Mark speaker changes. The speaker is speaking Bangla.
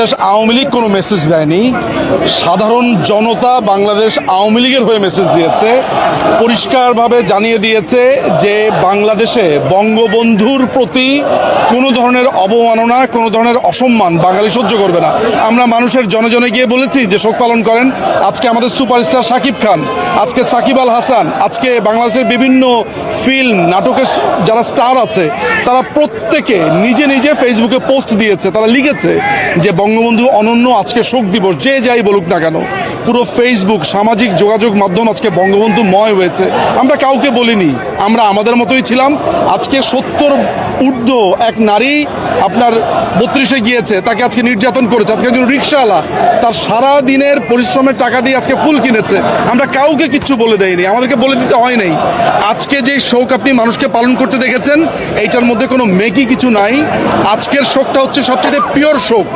Speaker 1: বাংলাদেশ আওয়ামী লীগ কোনো মেসেজ দেয়নি। সাধারণ জনতা বাংলাদেশ আওয়ামী লীগের হয়ে মেসেজ দিয়েছে। পরিষ্কারভাবে জানিয়ে দিয়েছে যে বাংলাদেশে বঙ্গবন্ধুর প্রতি কোনো ধরনের অবমাননা, কোনো ধরনের অসম্মান বাঙালি সহ্য করবে না। আমরা মানুষের জনে জনে গিয়ে বলেছি যে শোক পালন করেন। আজকে আমাদের সুপারস্টার শাকিব খান, আজকে সাকিব আল হাসান, আজকে বাংলাদেশের বিভিন্ন ফিল্ম নাটকের যারা স্টার আছে, তারা প্রত্যেকে নিজে নিজে ফেসবুকে পোস্ট দিয়েছে, তারা লিখেছে যে বঙ্গবন্ধু অনন্য আজকে শোক দিবস, যে যাই বলুক না কেন। পুরো ফেসবুক সামাজিক যোগাযোগ মাধ্যম আজকে বঙ্গবন্ধু ময় হয়েছে। আমরা কাউকে বলিনি, আমরা আমাদের মতোই ছিলাম। আজকে সত্তর ঊর্ধ্ব এক নারী আপনার বত্রিশে গিয়েছে, তাকে আজকে নির্যাতন করেছে। আজকে একজন রিক্সাওয়ালা, তার সারা দিনের পরিশ্রমের টাকা দিয়ে আজকে ফুল কিনেছে। আমরা কাউকে কিচ্ছু বলে দেয়নি আমাদেরকে বলে দিতে হয় নাই। আজকে যে শোক আপনি মানুষকে পালন করতে দেখেছেন, এইটার মধ্যে কোনো মেকি কিছু নাই। আজকের শোকটা হচ্ছে সবচেয়ে পিওর শোক।